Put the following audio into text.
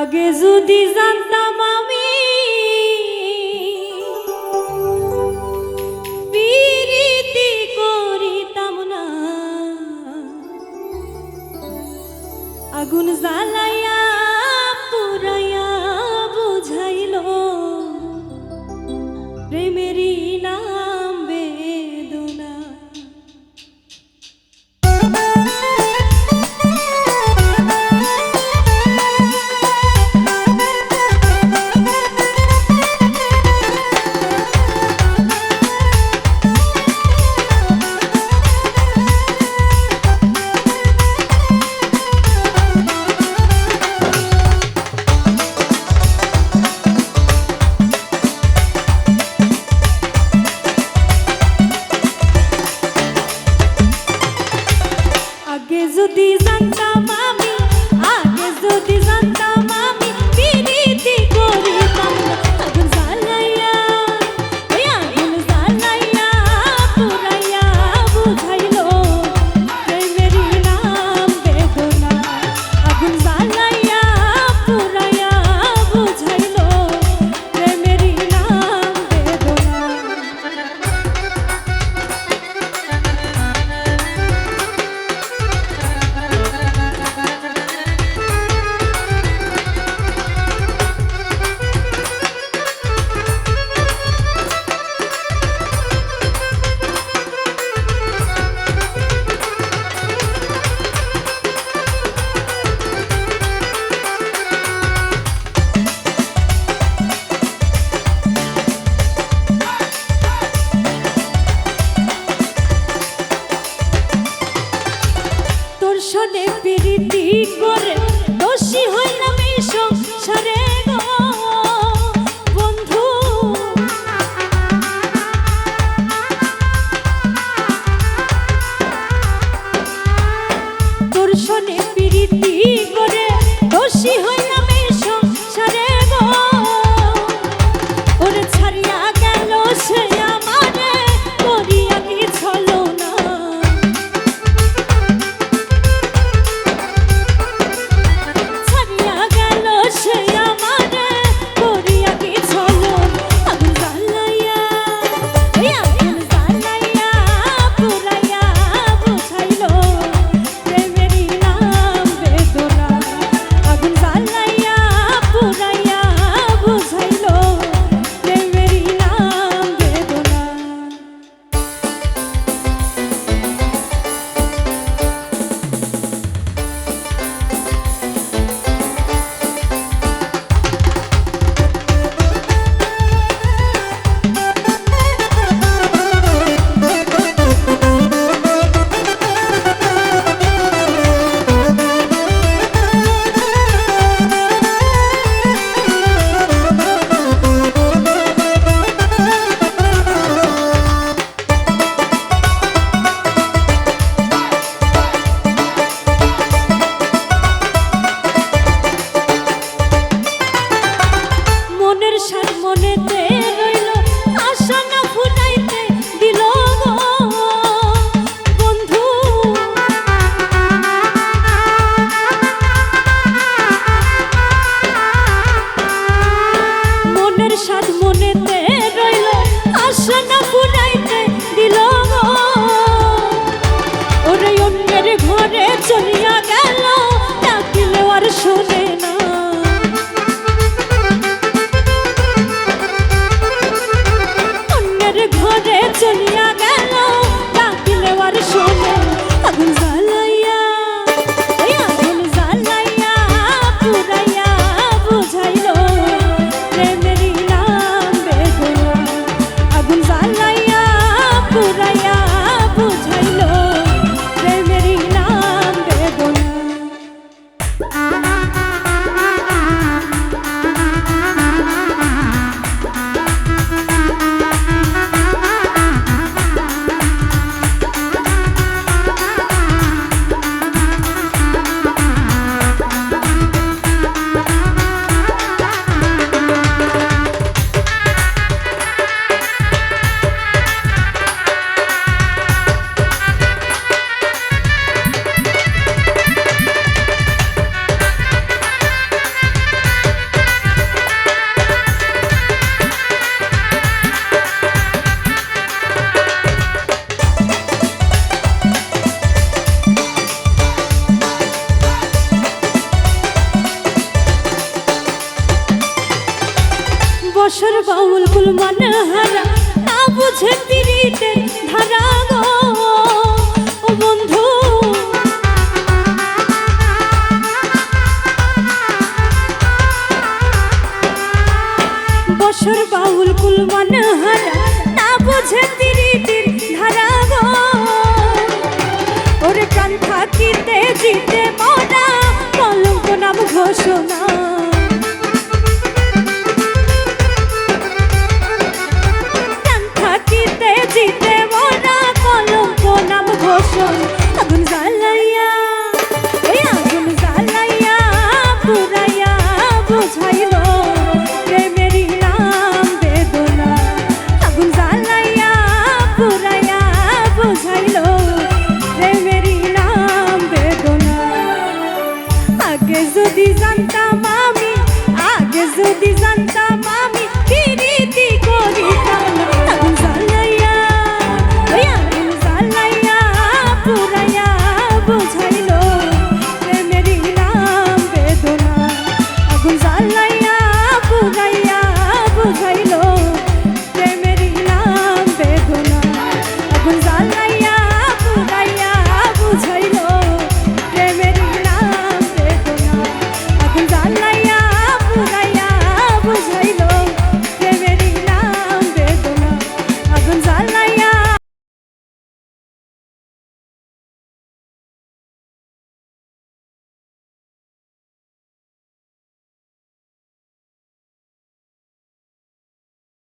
আগে যদি জানতাম আমি পিরিতি করিতাম না। আগুন জ্বালাইয়া করে দোষী হইলাম এই সংসারে শোনে বসর বাউল কুলমান হারা না বুঝে পিরিতের ধারা গো। বন্ধু বসর বাউল কুলমান হারা না বুঝে পিরিতির ধারা গো। ওরে প্রাণ থাকিতে জিতে মনা